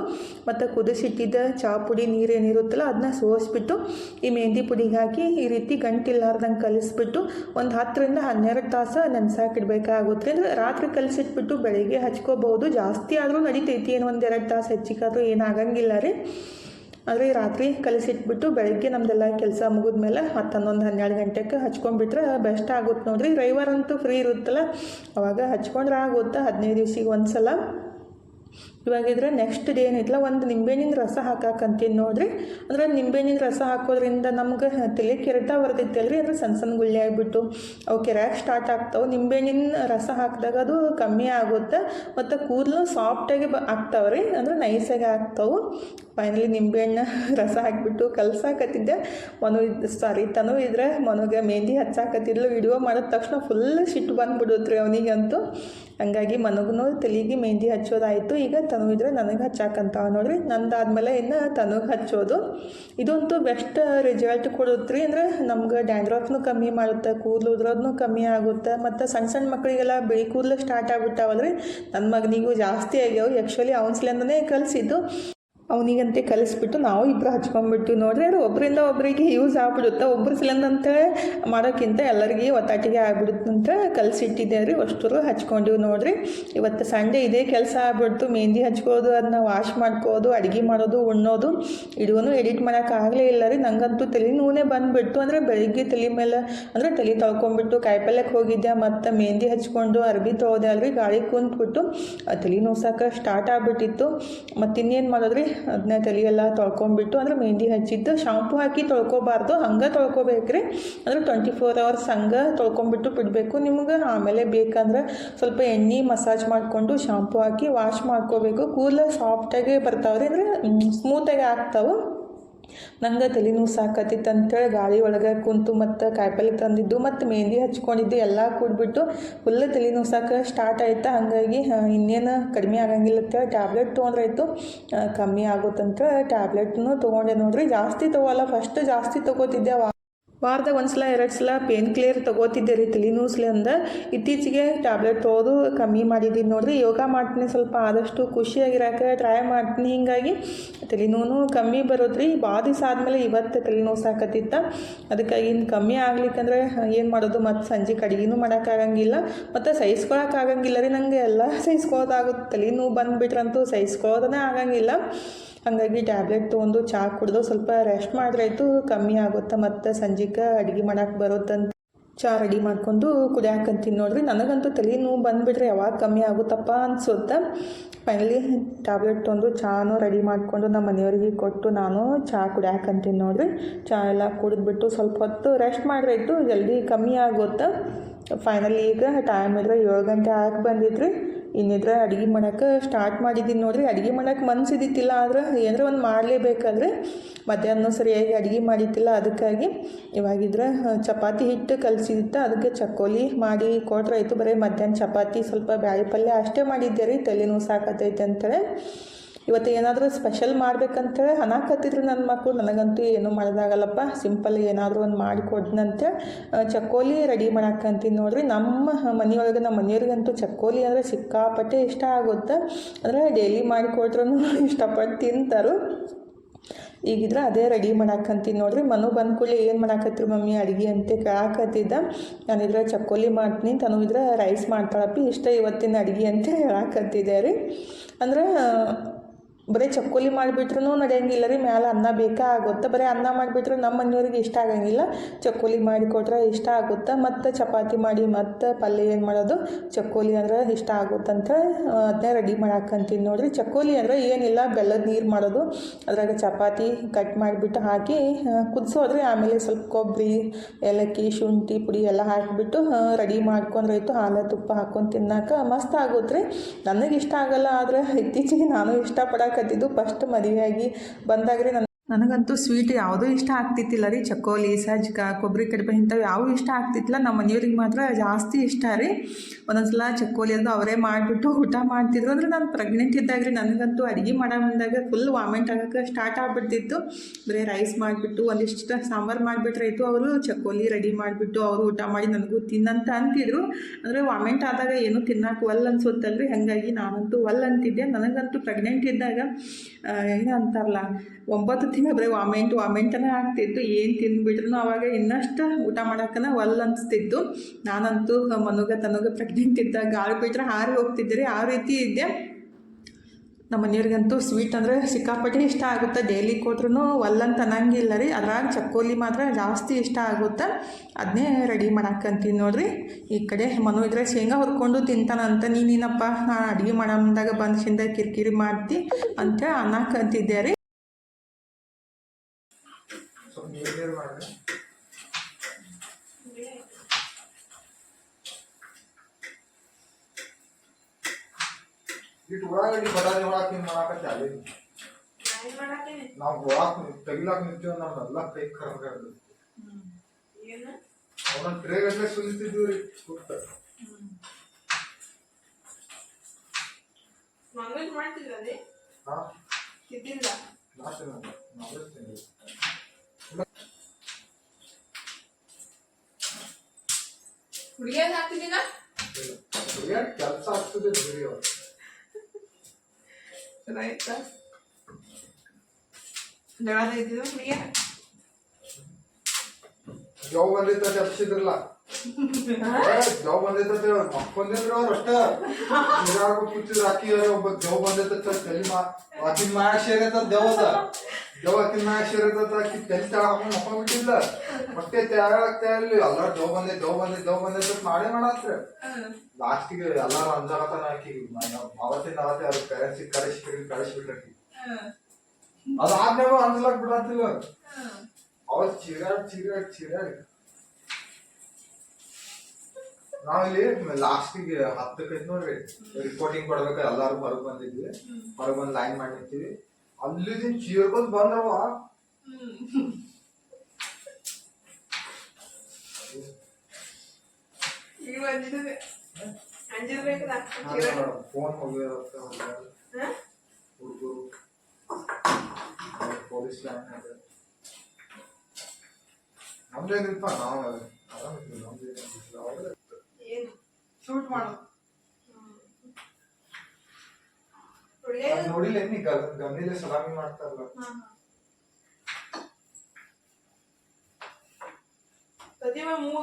ಮತ್ತು ಕುದಿಸಿಟ್ಟಿದ್ದ ಚಹಾ ಪುಡಿ ನೀರೇನಿರುತ್ತಲ್ಲ ಅದನ್ನ ಸೋಸಿಬಿಟ್ಟು ಈ ಮೆಹಂದಿ ಪುಡಿಗೆ ಹಾಕಿ ಈ ರೀತಿ ಗಂಟಿಲ್ಲಾರ್ದಂಗೆ ಕಲಿಸ್ಬಿಟ್ಟು ಒಂದು ಹತ್ತರಿಂದ ಹನ್ನೆರಡು ತಾಸು ನೆನೆಸಾಕಿಡ್ಬೇಕಾಗುತ್ತೆ. ಅಂದರೆ ರಾತ್ರಿ ಕಲಸಿಟ್ಬಿಟ್ಟು ಬೆಳಿಗ್ಗೆ ಹಚ್ಕೋಬೋದು. ಜಾಸ್ತಿ ಆದರೂ ನಡಿತೈತಿ. ಏನು ಒಂದೆರಡು ತಾಸು ಹೆಚ್ಚಿಗಾದರೂ ಏನಾಗಂಗಿಲ್ಲ ರೀ. ಆದರೆ ರಾತ್ರಿ ಕಲಿಸಿಟ್ಬಿಟ್ಟು ಬೆಳಗ್ಗೆ ನಮ್ಮದೆಲ್ಲ ಕೆಲಸ ಮುಗಿದ್ಮೇಲೆ ಮತ್ತು ಹನ್ನೊಂದು ಹನ್ನೆರಡು ಗಂಟೆಗೆ ಹಚ್ಕೊಂಡ್ಬಿಟ್ರೆ ಬೆಸ್ಟ್ ಆಗುತ್ತೆ ನೋಡ್ರಿ. ರವಿವಾರ ಅಂತೂ ಫ್ರೀ ಇರುತ್ತಲ್ಲ? ಅವಾಗ ಹಚ್ಕೊಂಡ್ರೆ ಆಗುತ್ತೆ. ಹದಿನೈದು ದಿವ್ಸಿಗೆ ಒಂದು ಸಲ ಇವಾಗಿದ್ರೆ ನೆಕ್ಸ್ಟ್ ಡೇ ಏನಿಲ್ಲ, ಒಂದು ನಿಂಬೆಹಣ್ಣಿನ ರಸ ಹಾಕಾಕಂತೀನಿ ನೋಡ್ರಿ. ಅಂದ್ರೆ ನಿಂಬೆಹಣ್ಣಿನ ರಸ ಹಾಕೋದ್ರಿಂದ ನಮ್ಗೆ ತಲೆ ಕೆರೆತ ಬರ್ತೈತಲ್ರಿ ಅಂದ್ರೆ ಸಣ್ಣ ಸಣ್ಣ ಗುಳ್ಳೆ ಆಗಿಬಿಟ್ಟು. ಅವು ಕೆರೆಯಾಗಿ ಸ್ಟಾರ್ಟ್ ಆಗ್ತಾವೆ, ನಿಂಬೆಹಣ್ಣಿನ ರಸ ಹಾಕಿದಾಗ ಅದು ಕಮ್ಮಿ ಆಗುತ್ತೆ, ಮತ್ತು ಕೂದಲು ಸಾಫ್ಟಾಗಿ ಬ ಆಗ್ತಾವೆ ರೀ ಅಂದ್ರೆ ನೈಸಾಗಿ ಆಗ್ತಾವೆ. ಫೈನಲಿ ನಿಂಬೆಹಣ್ಣು ರಸ ಹಾಕಿಬಿಟ್ಟು ಕಲ್ಸಾಕತ್ತಿದ್ದೆ. ಮನು ಸಾರಿ ತನು ಇದ್ರೆ ಮನುಗೆ ಮೆಹಂದಿ ಹಚ್ಚಾಕತ್ತಿದ್ಲು ವಿಡಿಯೋ ಮಾಡಿದ ತಕ್ಷಣ ಫುಲ್ ಸಿಟ್ಟು ಬಂದ್ಬಿಡುತ್ತೆ ರೀ ಅವನಿಗಂತೂ. ಹಂಗಾಗಿ ಮನಗೂ ತಲೆಗೆ ಮೆಹಂದಿ ಹಚ್ಚೋದಾಯಿತು. ಈಗ ತನು ಇದ್ರೆ ನನಗೆ ಹಚ್ಚಾಕಂತ. ನೋಡ್ರಿ, ನಂದಾದ್ಮೇಲೆ ಇನ್ನು ತನಗೆ ಹಚ್ಚೋದು. ಇದಂತೂ ಬೆಸ್ಟ್ ರಿಸಲ್ಟ್ ಕೊಡುತ್ತೆ ರೀ ಅಂದ್ರೆ ನಮ್ಗೆ ಡ್ಯಾಂಡ್ರಫ್ನು ಕಮ್ಮಿ ಮಾಡುತ್ತೆ, ಕೂದಲು ಉದ್ರೋದ್ನು ಕಮ್ಮಿ ಆಗುತ್ತೆ. ಮತ್ತು ಸಣ್ಣ ಸಣ್ಣ ಮಕ್ಕಳಿಗೆಲ್ಲ ಬಿಳಿ ಕೂದಲು ಸ್ಟಾರ್ಟ್ ಆಗ್ಬಿಟ್ಟಾವಲ್ರಿ. ನನ್ನ ಮಗನಿಗೂ ಜಾಸ್ತಿ ಆಗ್ಯಾವ. ಆ್ಯಕ್ಚುಲಿ ಅವನ್ಸ್ಲಿಂದನೇ ಕಲಿಸಿದ್ದು. ಅವನಿಗಂತೆ ಕಲಿಸ್ಬಿಟ್ಟು ನಾವು ಇಬ್ಬರು ಹಚ್ಕೊಂಡ್ಬಿಟ್ಟು ನೋಡಿದ್ರೆ ಅದು ಒಬ್ಬರಿಂದ ಒಬ್ಬರಿಗೆ ಯೂಸ್ ಆಗ್ಬಿಡುತ್ತೆ. ಒಬ್ಬರು ಸಿಲಂದಂತ ಮಾಡೋಕ್ಕಿಂತ ಎಲ್ಲರಿಗೆ ಒತ್ತಾಟಿಗೆ ಆಗ್ಬಿಡುತ್ತೆ ಅಂತ ಕಲಿಸಿಟ್ಟಿದ್ದೆ ರೀ ಅಷ್ಟರು ಹಚ್ಕೊಂಡಿವಿ ನೋಡ್ರಿ. ಇವತ್ತು ಸಂಡೇ ಇದೇ ಕೆಲಸ ಆಗ್ಬಿಡ್ತು. ಮೆಹಂದಿ ಹಚ್ಕೋದು ಅದನ್ನ ವಾಶ್ ಮಾಡ್ಕೋದು, ಅಡುಗೆ ಮಾಡೋದು, ಉಣ್ಣೋದು. ಇಡುವನು ಎಡಿಟ್ ಮಾಡೋಕ್ಕಾಗಲೇ ಇಲ್ಲ ರೀ. ನಂಗಂತೂ ತಲೆ ನೂನೆ ಬಂದುಬಿಟ್ಟು ಅಂದರೆ ಬೆಳಿಗ್ಗೆ ತಲೆ ಮೇಲೆ, ಅಂದರೆ ತಲೆ ತೊಳ್ಕೊಂಬಿಟ್ಟು ಕಾಯಿಪಲ್ಯಕ್ಕೆ ಹೋಗಿದ್ದೆ. ಮತ್ತು ಮೆಹಂದಿ ಹಚ್ಕೊಂಡು ಅರ್ಬಿ ತೊಳ್ದೆ ಅಲ್ರಿ. ಗಾಳಿ ಕುಂತ್ಬಿಟ್ಟು ಆ ತಲೆ ನೋಸಕ್ಕೆ ಸ್ಟಾರ್ಟ್ ಆಗ್ಬಿಟ್ಟಿತ್ತು. ಮತ್ತು ಇನ್ನೇನು ಮಾಡೋದ್ರಿ? ಅದನ್ನ ತಲೆಯೆಲ್ಲ ತೊಳ್ಕೊಂಬಿಟ್ಟು ಅಂದ್ರೆ ಮೆಹಂದಿ ಹಚ್ಚಿದ್ದು, ಶಾಂಪು ಹಾಕಿ ತೊಳ್ಕೊಬಾರ್ದು, ಹಂಗೆ ತೊಳ್ಕೊಬೇಕ್ರಿ. ಅಂದ್ರೆ ಟ್ವೆಂಟಿ ಫೋರ್ ಅವರ್ಸ್ ಹಂಗೆ ತೊಳ್ಕೊಂಬಿಟ್ಟು ಬಿಡಬೇಕು. ನಿಮ್ಗೆ ಆಮೇಲೆ ಬೇಕಂದ್ರೆ ಸ್ವಲ್ಪ ಎಣ್ಣೆ ಮಸಾಜ್ ಮಾಡಿಕೊಂಡು ಶಾಂಪು ಹಾಕಿ ವಾಶ್ ಮಾಡ್ಕೋಬೇಕು. ಕೂದಲು ಸಾಫ್ಟಾಗಿ ಬರ್ತಾವ್ರಿ, ಅಂದರೆ ಸ್ಮೂತಾಗಿ ಆಗ್ತಾವೆ. ನಂಗೆ ತಲೆನೂ ಸಾಕತ್ತಿತ್ತು. ಅಂತೇಳಿ ಗಾಳಿ ಒಳಗೆ ಕುಂತು ಮತ್ತು ಕಾಯಿಪಲ್ಲೆ ತಂದಿದ್ದು ಮತ್ತು ಮೆಹಂದಿ ಹಚ್ಕೊಂಡಿದ್ದು ಎಲ್ಲ ಕೂಡ್ಬಿಟ್ಟು ಫುಲ್ ತಲೆ ನೋವು ಸಾಕ ಸ್ಟಾರ್ಟ್ ಆಯ್ತಾ. ಹಾಗಾಗಿ ಇನ್ನೇನು ಕಡಿಮೆ ಆಗಂಗಿಲ್ಲ ಅಂತೇಳಿ ಟ್ಯಾಬ್ಲೆಟ್ ತೊಗೊಂಡ್ರಾಯ್ತು. ಕಮ್ಮಿ ಆಗುತ್ತಂತ ಟ್ಯಾಬ್ಲೆಟ್ನು ತೊಗೊಂಡೆ ನೋಡ್ರಿ. ಜಾಸ್ತಿ ತೊಗೊಲ್ಲ ಫಸ್ಟ್ ಜಾಸ್ತಿ ತೊಗೋತಿದ್ದೆ ವಾರದಾಗ ಒಂದು ಸಲ ಎರಡು ಸಲ ಪೇನ್ ಕ್ಲಿಯರ್ ತೊಗೋತಿದ್ದೆ ರೀ ತಲೆನೂಸ್ಲಿಂದ ಇತ್ತೀಚೆಗೆ ಟ್ಯಾಬ್ಲೆಟ್ ತೊಗೋದು ಕಮ್ಮಿ ಮಾಡಿದ್ದೀನಿ ನೋಡ್ರಿ. ಯೋಗ ಮಾಡ್ತೀನಿ ಸ್ವಲ್ಪ, ಆದಷ್ಟು ಖುಷಿಯಾಗಿರಕ್ಕೆ ಟ್ರೈ ಮಾಡ್ತೀನಿ. ಹಿಂಗಾಗಿ ತಲೆನೋವು ಕಮ್ಮಿ ಬರೋದ್ರಿ. ಭಾಳ ದಿವಸ ಆದಮೇಲೆ ಇವತ್ತು ತಲೆನೋವು ಸಾಕತ್ತಿತ್ತ ಅದಕ್ಕಾಗಿ ಇನ್ನು ಕಮ್ಮಿ ಆಗ್ಲಿಕ್ಕಂದ್ರೆ ಏನು ಮಾಡೋದು? ಮತ್ತು ಸಂಜೆ ಕಡಿಗೆನೂ ಮಾಡೋಕ್ಕಾಗಂಗಿಲ್ಲ ಮತ್ತು ಸಹಿಸ್ಕೊಳಕ್ಕಾಗಂಗಿಲ್ಲ ರೀ ನನಗೆ ಎಲ್ಲ ಸಹಿಸ್ಕೊಳೋದಾಗುತ್ತೆ ತಲೆನೋವು ಬಂದುಬಿಟ್ರಂತೂ ಸಹಿಸ್ಕೊಳ್ಳೋದನ್ನೇ ಆಗಂಗಿಲ್ಲ. ಹಾಗಾಗಿ ಟ್ಯಾಬ್ಲೆಟ್ ತೊಗೊಂಡು ಚಹಾ ಕುಡಿದು ಸ್ವಲ್ಪ ರೆಸ್ಟ್ ಮಾಡಿದ್ರಾಯ್ತು ಕಮ್ಮಿ ಆಗುತ್ತೆ ಮತ್ತು ಸಂಜೆಗೆ ಅಡುಗೆ ಮಾಡಕ್ಕೆ ಬರುತ್ತಂತ. ಚಹಾ ರೆಡಿ ಮಾಡ್ಕೊಂಡು ಕುಡಿಯಾಕಂತೀನಿ ನೋಡ್ರಿ, ನನಗಂತೂ ತಲೆ ನೋವು ಬಂದುಬಿಟ್ರೆ ಯಾವಾಗ ಕಮ್ಮಿ ಆಗುತ್ತಪ್ಪ ಅನ್ಸುತ್ತೆ? ಫೈನಲಿ ಟ್ಯಾಬ್ಲೆಟ್ ತೊಗೊಂಡು ಚಹಾನು ರೆಡಿ ಮಾಡಿಕೊಂಡು ನಮ್ಮ ಮನೆಯವ್ರಿಗೆ ಕೊಟ್ಟು ನಾನು ಚಹಾ ಕುಡಿಯಾಕಂತೀನಿ ನೋಡ್ರಿ. ಚಹಾ ಎಲ್ಲ ಕುಡಿದ್ಬಿಟ್ಟು ಸ್ವಲ್ಪ ಹೊತ್ತು ರೆಸ್ಟ್ ಮಾಡಿದ್ರಾಯ್ತು ಜಲ್ದಿ ಕಮ್ಮಿ ಆಗುತ್ತೆ? ಫೈನಲಿ ಈಗ ಟೈಮ್ ಇದ್ರೆ ಏಳು ಗಂಟೆ ಆಗಿ ಬಂದಿದ್ರಿ ಇನ್ನಿದ್ರೆ ಅಡುಗೆ ಮಾಡೋಕ್ಕೆ ಸ್ಟಾರ್ಟ್ ಮಾಡಿದ್ದೀನಿ ನೋಡಿರಿ. ಅಡುಗೆ ಮಾಡೋಕೆ ಮನ್ಸಿದ್ದಿತ್ತಿಲ್ಲ ಆದ್ರೆ ಏನಾರ ಒಂದು ಮಾಡಲೇಬೇಕಾದ್ರೆ ಮಧ್ಯಾಹ್ನ ಸರಿಯಾಗಿ ಅಡುಗೆ ಮಾಡಿದ್ದಿಲ್ಲ ಅದಕ್ಕಾಗಿ ಇವಾಗಿದ್ರೆ ಚಪಾತಿ ಹಿಟ್ಟು ಕಲಸಿದಿತ್ತು ಅದಕ್ಕೆ ಚಕ್ಕೋಲಿ ಮಾಡಿ ಕೊಟ್ರಾಯ್ತು ಬರೀ ಮಧ್ಯಾಹ್ನ ಚಪಾತಿ ಸ್ವಲ್ಪ ಬ್ಯಾಳಿ ಪಲ್ಯ ಅಷ್ಟೇ ಮಾಡಿದ್ದೆ ರೀ. ತಲೆನೋವು ಸಾಕತ್ತೈತೆ ಅಂತೇಳಿ. ಇವತ್ತು ಏನಾದರೂ ಸ್ಪೆಷಲ್ ಮಾಡ್ಬೇಕಂತೇಳಿ ಹನಾಕತ್ತಿದ್ರು ನನ್ನ ಮಕ್ಕಳು, ನನಗಂತೂ ಏನೂ ಮಾಡೋದಾಗಲ್ಲಪ್ಪ. ಸಿಂಪಲ್ ಏನಾದರೂ ಒಂದು ಮಾಡಿ ಕೊಡ್ನಂತೆ. ಚಕ್ಕೋಲಿ ರೆಡಿ ಮಾಡಾಕಂತೀನಿ ನೋಡ್ರಿ. ನಮ್ಮ ಮನೆಯೊಳಗೆ, ನಮ್ಮ ಮನೆಯವ್ರಿಗಂತೂ ಚಕ್ಕೋಲಿ ಅಂದರೆ ಸಿಕ್ಕಾಪಟ್ಟೆ ಇಷ್ಟ ಆಗುತ್ತೆ. ಅಂದರೆ ಡೈಲಿ ಮಾಡಿಕೊಟ್ರೂ ಇಷ್ಟಪಟ್ಟು ತಿಂತಾರೆ. ಈಗಿದ್ರೆ ಅದೇ ರೆಡಿ ಮಾಡಾಕಂತೀನಿ ನೋಡ್ರಿ. ಮನು ಬಂದ ಕೂಡಲೇ ಏನು ಮಾಡಾಕತ್ರಿ ಮಮ್ಮಿ ಅಡುಗೆ ಅಂತ ಕೇಳಾಕತ್ತಿದ್ದ. ನಾನಿದ್ರೆ ಚಕ್ಕೋಲಿ ಮಾಡ್ತೀನಿ. ತನು ಇದ್ರೆ ರೈಸ್ ಮಾಡ್ತಾಳಪ್ಪಿ. ಇಷ್ಟ ಇವತ್ತಿನ ಅಡುಗೆ ಅಂತ ಹೇಳಾಕತ್ತಿದ್ದೆ ರೀ. ಅಂದ್ರೆ ಬರೀ ಚಕ್ಕೋಲಿ ಮಾಡಿಬಿಟ್ರು ನಡೆಯಂಗಿಲ್ಲ ರೀ, ಮ್ಯಾಲೆ ಅನ್ನ ಬೇಕಾ ಆಗುತ್ತೆ? ಬರೀ ಅನ್ನ ಮಾಡಿಬಿಟ್ರೆ ನಮ್ಮ ಮನೆಯವ್ರಿಗೆ ಇಷ್ಟ ಆಗಂಗಿಲ್ಲ. ಚಕ್ಕೋಲಿ ಮಾಡಿ ಕೊಟ್ರೆ ಇಷ್ಟ ಆಗುತ್ತೆ. ಮತ್ತು ಚಪಾತಿ ಮಾಡಿ ಮತ್ತು ಪಲ್ಯ ಏನು ಮಾಡೋದು? ಚಕ್ಕೋಲಿ ಅಂದ್ರೆ ಇಷ್ಟ ಆಗುತ್ತಂತ ಅದನ್ನೇ ರೆಡಿ ಮಾಡಾಕಂತೀನಿ ನೋಡಿರಿ. ಚಕ್ಕೋಲಿ ಅಂದರೆ ಏನಿಲ್ಲ, ಬೆಲ್ಲದ ನೀರು ಮಾಡೋದು. ಅದ್ರಾಗ ಚಪಾತಿ ಕಟ್ ಮಾಡಿಬಿಟ್ಟು ಹಾಕಿ ಕುದಿಸೋದ್ರೆ. ಆಮೇಲೆ ಸ್ವಲ್ಪ ಕೊಬ್ಬರಿ ಏಲಕ್ಕಿ, ಶುಂಠಿ, ಪುಡಿ ಎಲ್ಲ ಹಾಕಿಬಿಟ್ಟು ರೆಡಿ ಮಾಡ್ಕೊಂಡ್ರಾಯ್ತು ಹಾಲು ತುಪ್ಪ ಹಾಕ್ಕೊಂಡು ತಿನ್ನಾಕ ಮಸ್ತ್ ಆಗುತ್ತೆ ರೀ ನನಗೆ ಇಷ್ಟ ಆಗಲ್ಲ, ಆದರೆ ಇತ್ತೀಚೆಗೆ ನಾನು ಇಷ್ಟಪಡಕತ್ತಿದ್ದು ಫಸ್ಟ್ ಮದುವೆಯಾಗಿ ಬಂದಾಗ್ರಿ ನನ್ನ ನನಗಂತೂ ಸ್ವೀಟ್ ಯಾವುದೂ ಇಷ್ಟ ಆಗ್ತಿತ್ತಿಲ್ಲ ರೀ. ಚಕೋಲಿ ಸಜ್ಕ ಕೊಬ್ಬರಿ ಕಡುಬು ಇಂಥವು ಯಾವೂ ಇಷ್ಟ ಆಗ್ತಿತ್ತಿಲ್ಲ. ನಮ್ಮ ಮನೆಯವ್ರಿಗೆ ಮಾತ್ರ ಜಾಸ್ತಿ ಇಷ್ಟ ರೀ. ಒಂದೊಂದು ಸಲ ಚಕ್ಕೋಲಿ ಅಂತ ಅವರೇ ಮಾಡಿಬಿಟ್ಟು ಊಟ ಮಾಡ್ತಿದ್ರು. ಅಂದ್ರೆ ನಾನು ಪ್ರೆಗ್ನೆಂಟ್ ಇದ್ದಾಗ ರೀ ನನಗಂತೂ ಅಡುಗೆ ಮಾಡೋ ಬಂದಾಗ ಫುಲ್ ವಾಮಿಂಟ್ ಆಗೋಕ್ಕೆ ಸ್ಟಾರ್ಟ್ ಆಗಿಬಿಡ್ತಿತ್ತು. ಬರೀ ರೈಸ್ ಮಾಡಿಬಿಟ್ಟು ಒಂದಿಷ್ಟು ಸಾಂಬಾರು ಮಾಡಿಬಿಟ್ರೆ ಆಯಿತು. ಅವರು ಚಕ್ಕೋಲಿ ರೆಡಿ ಮಾಡಿಬಿಟ್ಟು ಅವರು ಊಟ ಮಾಡಿ ನನಗೂ ತಿನ್ನಂತ ಅಂತಿದ್ರು. ಅಂದರೆ ವಾಮಿಂಟ್ ಆದಾಗ ಏನೂ ತಿನ್ನೋಕೆ ಒಲ್ ಅನ್ಸುತ್ತಲ್ರಿ. ಹಾಗಾಗಿ ನಾನಂತೂ ಒಲ್ ಅಂತಿದ್ದೆ. ನನಗಂತೂ ಪ್ರೆಗ್ನೆಂಟ್ ಇದ್ದಾಗ ಏನಂತಾರಲ್ಲ, ಒಂಬತ್ತು ತಿಂಗಳು ಬರೀ ವಾಮೆಂಟ್ ವಾಮೆಂಟನೇ ಆಗ್ತಿತ್ತು. ಏನು ತಿಂದುಬಿಟ್ರು ಅವಾಗ ಇನ್ನಷ್ಟು ಊಟ ಮಾಡೋಕ್ಕನ ಒಲ್ ಅನಿಸ್ತಿತ್ತು. ನಾನಂತೂ ಮನುಗ ತನಗ ಪ್ರೆಗ್ನೆಂಟ್ ಇದ್ದಾಗ ಗಾಳಿ ಬಿಟ್ಟರೆ ಹಾರಿ ಹೋಗ್ತಿದ್ದೆ ಆ ರೀತಿ ಇದ್ದೆ. ನಮ್ಮ ಮನೆಯವ್ರಿಗಂತೂ ಸ್ವೀಟ್ ಅಂದರೆ ಸಿಕ್ಕಾಪಟ್ಟೆ ಇಷ್ಟ ಆಗುತ್ತೆ. ಡೈಲಿ ಕೊಟ್ರು ಒಲ್ಲಂತ ಅನ್ನಂಗಿಲ್ಲ ರೀ. ಅದ್ರಾಗ ಚಕ್ಕೋಲಿ ಮಾತ್ರ ಜಾಸ್ತಿ ಇಷ್ಟ ಆಗುತ್ತೆ. ಅದನ್ನೇ ರೆಡಿ ಮಾಡಾಕಂತೀನಿ ನೋಡ್ರಿ. ಈ ಕಡೆ ಮನು ಇದ್ರೆ ಶೇಂಗಾ ಹುರ್ಕೊಂಡು ತಿಂತಾನಂತ ನೀನೇನಪ್ಪ ನಾ ಅಡುಗೆ ಬಂದು ಬಂದ್ಸಿಂದ ಕಿರಿಕಿರಿ ಮಾಡ್ತಿ ಅಂತ ಅನ್ನಕ್ಕಂತಿದ್ದೆ ರೀ ಸ್ವಲ್ಪ ನೀರು ಮಾಡ್ರಿ ಇಟ್ಟು ಉಳ್ಳಾಗಡ್ಡಿ ಬಟಾಣಿ ಒಳಗೆ ಹಿಂಗೆ ಮಾಡಾಕತ್ತೆ ಅಲ್ಲಿ. ನಾವು ಒಳಕ್ ತೆಗಿಲಾಕ್ ನಿಂತೀವಿ ನಮ್ಮೆಲ್ಲ ಕೈ ಕರ್ಕೊಂಡು ಒಂದೊಂದು ಟ್ರೇ ಗಟ್ಟಲೆ ಸುಲಿತಿದ್ವಿ ರೀ ಸುತ್ತ. ಮಾಡ್ತಿದ್ರಲ್ಲಿ ಹಾ. ತಿದ್ದಿಲ್ಲ ನಾಶ ನಾವು ತಿಂದ್ವಿ ಹುಡುಗಿಯರ್ ಹಾಕ್ತಿದ್ದೀನ ಕೆಲಸ ಆಗ್ತದೆ ಬಿಡಿ ಅವ್ರು ಚಲೋ ಆಯ್ತಾ ಜಗಳ ಇದ್ದಿದ್ದು ಹುಡುಗಿಯರ್ ಜಾಬ್ ಬಂದಿತ್ತ ಎಪ್ಸಿದ್ರಲ್ಲ ಜಾಬ್ ಬಂದಿತ್ತ ಮಕ್ಕೊಂದಿದ್ರು ಅವ್ರು ಅಷ್ಟ ನೀರಾಗ ಕೂತಿದ್ರು ಹಾಕಿ ಒಬ್ಬ ಜಾಬ್ ಬಂದಿತ್ತ ತಲೆ ಮಾ ಆಕಿನ ಮ್ಯಾಗ ಸೇರತ್ತ ದೇವದ ಸೇರತ್ತ ಆಕಿ ತಲೆ ತಳ ಮತ್ತೆ ಹೊಟ್ಟೆ ತಯಾರಾಗ್ತಾ ಇರ್ಲಿ. ಎಲ್ಲಾರು ಜೋ ಬಂದೆ ಜೋ ಬಂದೆ ಜೋ ಬಂದೆ ಅಂತ ಮಾಡೇ ಲಾಸ್ಟ್ ಲಾಸ್ಟಿಗೆ ಎಲ್ಲಾರು ಅಂಜಾಗತನ ಆಕಿ ಅವತ್ತಿನ ಅವತ್ತೇ ಅದು ಕರೆನ್ಸಿ ಕಳಿಸಿ ಕಳಿಸ್ಬಿಟ್ರಿ ಅದಾದ್ಮೇಲೆ ಅಂಜಲಾಕ್ ಬಿಡತ್ತಿಲ್ಲ ಅವ ಚೀರಾಡ್ ಚಿರಾಡ್ ಚಿರಾಡ್ ನಾವಿಲ್ಲಿ ಲಾಸ್ಟಿಗೆ ಹತ್ತಕ್ಕೆ ನೋಡ್ರಿ. ರಿಪೋರ್ಟಿಂಗ್ ಕೊಡ್ಬೇಕು ಎಲ್ಲಾರು ಹೊರಗ್ ಬಂದಿದ್ವಿ. ಹೊರಗ್ ಬಂದ್ ಲೈನ್ ಮಾಡಿರ್ತೀವಿ. ಅಲ್ಲಿ ಚೀರ್ಕೊಂಡ್ ಬಂದ್ರವ ಈಗ ಅಂಜಿದ್ರೆ ಅಂಜಿರ್ಬೇಕಲ್ಲ ಫೋನ್ ಹೋಗಿರತ್ತ ಹುಡುಗರು ಪೊಲೀಸ್ ಲೈನ್ ನಮ್ದೇನಿಲ್ಪ ನಾವು ಆರಾಮಿದ್ವಿ ನಮ್ದೇನಿಲ್ಲ ಅವ್ರೇ ಏನು ಶೂಟ್ ಮಾಡು ಹುಡುಗಿಯರ್ ಅದ್ ನೋಡಿಲ್ಲ ನೀ ಗಮನಿಲೆ ಸಲಾಮಿ ಮಾಡ್ತಾರಲ್ಲ. ಪ್ರತಿಮಾ ಮೂರು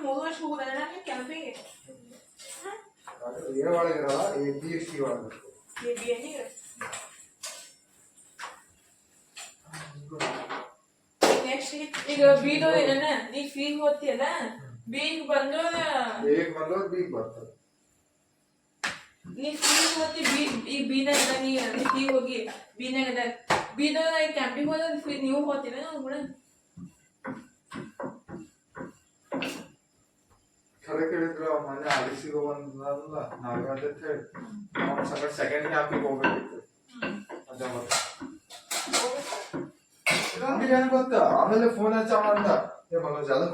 ಮೂರು ವರ್ಷ ಹೋಗುದಣ್ಣ ಕ್ಯಾಂಪಿಗೆ ಅದು ಎ ಒಳಗಿರಲ್ಲ ಎ ಬಿ ಎಸ್ ಸಿ ಒಳಗಿರ್ತದೆ ಈ ಬಿಎನಿಗೆ ನೆಕ್ಸ್ಟ್ ಈಗ ಬೀದು ನೀ ಫೀಗ್ ಓದ್ತಿಯಲ್ಲ ಬೀಗ್ ಬಂದು ಬಿಗ್ ಬರ್ತದೆ. ನೀ ಫೀಗ್ ಓದ್ತಿ ಬಿ ಈ ಬೀನಾಗ ನೀ ಫೀಗ್ ಹೋಗಿ ಬೀನಾಗ ಬೀದ ಕ್ಯಾಂಪಿಗೆ ಹೋದ ನೀವು ಹೋಗ್ತೀರ? ನಾವು ಕೂಡ ಖರೆ ಕೇಳಿದ್ರ ಮೊನ್ನೆ ಆಲಿಸಿಗೆ ಒಂದಲ್ಲ ನಾಗರಾಜ್ ಅಂತ ಹೇಳಿ. ಅವ್ನ ಸೆಕೆಂಡ್ ಕ್ಯಾಂಪಿಗೆ ಹೋಗ್ಬೇಕಿತ್ತು. ಅದ ನಮ್ಗೆ ಏನ್ ಗೊತ್ತ? ಆಮೇಲೆ ಫೋನ್ ಹಚ್ಚ ಅಂತ ಏ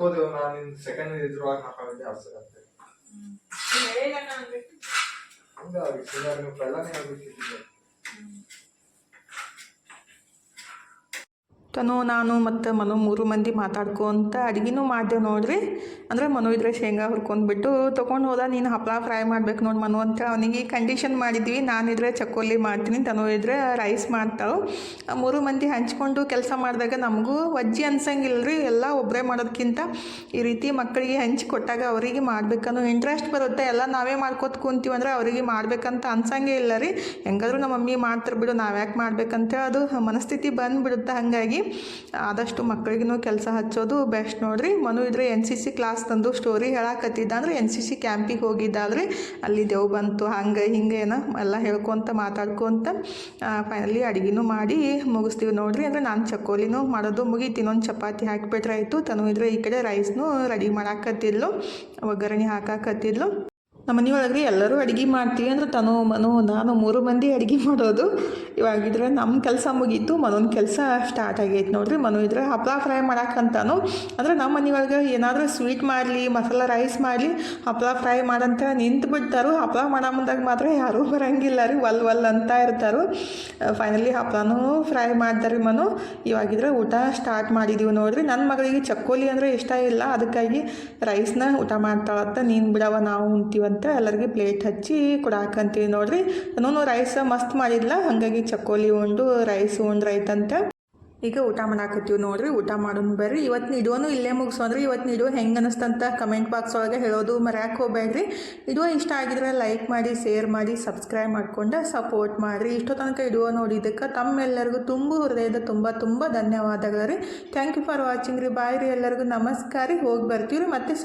ಹೋದೆವು ನಾನು ನಿನ್ ಸೆಕೆಂಡ್ ಇದ್ರೊಳಗೆ ಹಾಕೊಂಡಿದ್ದೆ ಆಸೆ ಅಂತ ಹೇಳಿಲ್ಲ ನಾನು ಹಂಗಾಗಿ ಸುಮಾರು ನೀವು ಪೆಲ್ಲನೇ ಹೇಳ್ಬೇಕಿತ್ತು ತನು, ನಾನು ಮತ್ತು ಮನು ಮೂರು ಮಂದಿ ಮಾತಾಡ್ಕೊಂತ ಅಡುಗೆನೂ ಮಾಡಿದೆ ನೋಡ್ರಿ. ಅಂದ್ರೆ ಮನು ಇದ್ರೆ ಶೇಂಗಾ ಹುರ್ಕೊಂಡ್ಬಿಟ್ಟು ತೊಗೊಂಡು ಹೋದ, ನೀನು ಹಪ್ಪಳ ಫ್ರೈ ಮಾಡ್ಬೇಕು ನೋಡಿ ಮನು ಅಂತ ಅವನಿಗೆ ಕಂಡೀಷನ್ ಮಾಡಿದ್ವಿ. ನಾನಿದ್ರೆ ಚಕ್ಕೋಲಿ ಮಾಡ್ತೀನಿ, ತನು ಇದ್ರೆ ರೈಸ್ ಮಾಡ್ತಾವೆ ಮೂರು ಮಂದಿ ಹಂಚ್ಕೊಂಡು ಕೆಲಸ ಮಾಡಿದಾಗ ನಮಗೂ ವಜ್ಜಿ ಅನ್ಸಂಗಿಲ್ಲ ರೀ ಎಲ್ಲ ಒಬ್ಬರೇ ಮಾಡೋದಕ್ಕಿಂತ ಈ ರೀತಿ ಮಕ್ಕಳಿಗೆ ಹಂಚಿ ಕೊಟ್ಟಾಗ ಅವರಿಗೆ ಮಾಡ್ಬೇಕನ್ನೋ ಇಂಟ್ರೆಸ್ಟ್ ಬರುತ್ತೆ. ಎಲ್ಲ ನಾವೇ ಮಾಡ್ಕೊತ ಕುಂತೀವಿ ಅಂದರೆ ಅವರಿಗೆ ಮಾಡ್ಬೇಕಂತ ಅನ್ಸಂಗೇ ಇಲ್ಲ ರೀ. ಹೆಂಗಾದ್ರೂ ನಮ್ಮ ಮಮ್ಮಿ ಮಾಡ್ತಾರೆ ಬಿಡು ನಾವು ಯಾಕೆ ಮಾಡ್ಬೇಕಂತ ಅದು ಮನಸ್ಥಿತಿ ಬಂದ್ಬಿಡುತ್ತೆ ಹಾಗಾಗಿ. ಆದಷ್ಟು ಮಕ್ಕಳಿಗೂ ಕೆಲಸ ಹಚ್ಚೋದು ಬೆಸ್ಟ್ ನೋಡ್ರಿ. ಮನು ಇದ್ರೆ ಎನ್ ಸಿ ಸಿ ಕ್ಲಾಸ್ ತಂದು ಸ್ಟೋರಿ ಹೇಳಾಕತ್ತಿದ್ದ ಅಂದ್ರೆ ಎನ್ ಸಿ ಸಿ ಕ್ಯಾಂಪಿಗೆ ಹೋಗಿದ್ದಾದ್ರೆ ಅಲ್ಲಿ ದೇವ್ ಬಂತು, ಹಂಗೆ, ಹಿಂಗೆ ಏನೋ ಎಲ್ಲ ಹೇಳ್ಕೊತ ಮಾತಾಡ್ಕೊತ ಫೈನಲಿ ಅಡಿಗೆನೂ ಮಾಡಿ ಮುಗಿಸ್ತೀವಿ ನೋಡ್ರಿ. ಅಂದರೆ ನಾನು ಚಕೋಲಿನೂ ಮಾಡೋದು ಮುಗೀತು. ಇನ್ನೊಂದು ಚಪಾತಿ ಹಾಕಿಬಿಟ್ರೆ ಆಯಿತು ತನು ಇದ್ರೆ ಈ ಕಡೆ ರೈಸ್ನೂ ರೆಡಿ ಮಾಡಾಕತ್ತಿದ್ಲು, ಒಗ್ಗರಣೆ ಹಾಕಾಕತ್ತಿದ್ಲು. ನಮ್ಮ ಮನೆಯೊಳಗೆ ರೀ ಎಲ್ಲರೂ ಅಡುಗೆ ಮಾಡ್ತೀವಿ ಅಂದ್ರೆ ತನು, ಮನು, ನಾನು ಮೂರು ಮಂದಿ ಅಡುಗೆ ಮಾಡೋದು. ಇವಾಗಿದ್ರೆ ನಮ್ಮ ಕೆಲಸ ಮುಗೀತು, ಮನೋನ ಕೆಲಸ ಸ್ಟಾರ್ಟ್ ಆಗೈತೆ ನೋಡ್ರಿ. ಮನು ಇದ್ರೆ ಹಪ್ಪಳ ಫ್ರೈ ಮಾಡಕ್ಕಂತಾನು ಅಂದ್ರೆ ನಮ್ಮ ಮನೆಯೊಳಗೆ ಏನಾದರೂ ಸ್ವೀಟ್ ಮಾಡಲಿ, ಮಸಾಲ ರೈಸ್ ಮಾಡಲಿ ಹಪ್ಪಳ ಫ್ರೈ ಮಾಡಂತ ನಿಂತು ಬಿಡ್ತಾರೋ. ಹಪ್ಪಳ ಮಾಡೋ ಮುಂದಾಗ ಮಾತ್ರ ಯಾರೂ ಬರಂಗಿಲ್ಲ ರೀ ಒಲ್ ಒಲ್ ಅಂತ ಇರ್ತಾರೋ. ಫೈನಲಿ ಹಪ್ಪಳನೂ ಫ್ರೈ ಮಾಡ್ತಾರೆ ಮನು. ಇವಾಗಿದ್ರೆ ಊಟ ಸ್ಟಾರ್ಟ್ ಮಾಡಿದೀವಿ ನೋಡ್ರಿ. ನನ್ನ ಮಗಳಿಗೆ ಚಕ್ಕೋಲಿ ಅಂದರೆ ಇಷ್ಟ ಇಲ್ಲ. ಅದಕ್ಕಾಗಿ ರೈಸ್ನ ಊಟ ಮಾಡ್ತಾಳತ್ತ ನೀನು ಬಿಡವ ನಾವು ಉಣ್ತೀವಂತ ಎಲ್ಲರಿಗೆ ಪ್ಲೇಟ್ ಹಚ್ಚಿ ಕೊಡಾಕಂತೀವಿ ನೋಡ್ರಿ. ನಾನು ರೈಸ್ ಮಸ್ತ್ ಮಾಡಿದ್ಲ? ಹಾಗಾಗಿ ಚಕ್ಕೋಲಿ ಉಂಡು ರೈಸ್ ಉಂಡ್ರೈತಂತ ಈಗ ಊಟ ಮಾಡಾಕತ್ತೀವಿ ನೋಡ್ರಿ. ಊಟ ಮಾಡೋಣ ಬರ್ರಿ. ಇವತ್ತಿನ ನಿಡುವನು ಇಲ್ಲೇ ಮುಗಿಸೋನ್ರಿ ಇವತ್ತಿನ ನಿಡುವ ಹೆಂಗೆ ಅನಿಸ್ತಂತ ಕಮೆಂಟ್ ಬಾಕ್ಸ್ ಒಳಗೆ ಹೇಳೋದು ಮರ್ಯಾಕೆ ಹೋಗ್ಬೇಡ್ರಿ. ಇದು ಇಷ್ಟ ಆಗಿದ್ರೆ ಲೈಕ್ ಮಾಡಿ ಶೇರ್ ಮಾಡಿ ಸಬ್ಸ್ಕ್ರೈಬ್ ಮಾಡ್ಕೊಂಡು ಸಪೋರ್ಟ್ ಮಾಡಿರಿ. ಇಷ್ಟೋ ತನಕ ಇಡುವ ನೋಡಿದ್ದಕ್ಕೆ ತಮ್ಮೆಲ್ಲರಿಗೂ ತುಂಬ ಹೃದಯದ ತುಂಬ ತುಂಬ ಧನ್ಯವಾದಗಳು ರೀ. ಥ್ಯಾಂಕ್ ಯು ಫಾರ್ ವಾಚಿಂಗ್ ರೀ. ಬಾಯ್ ರೀ ಎಲ್ಲರಿಗೂ. ನಮಸ್ಕಾರ ರೀ. ಹೋಗಿ ಬರ್ತೀವಿ ರೀ ಮತ್ತೆ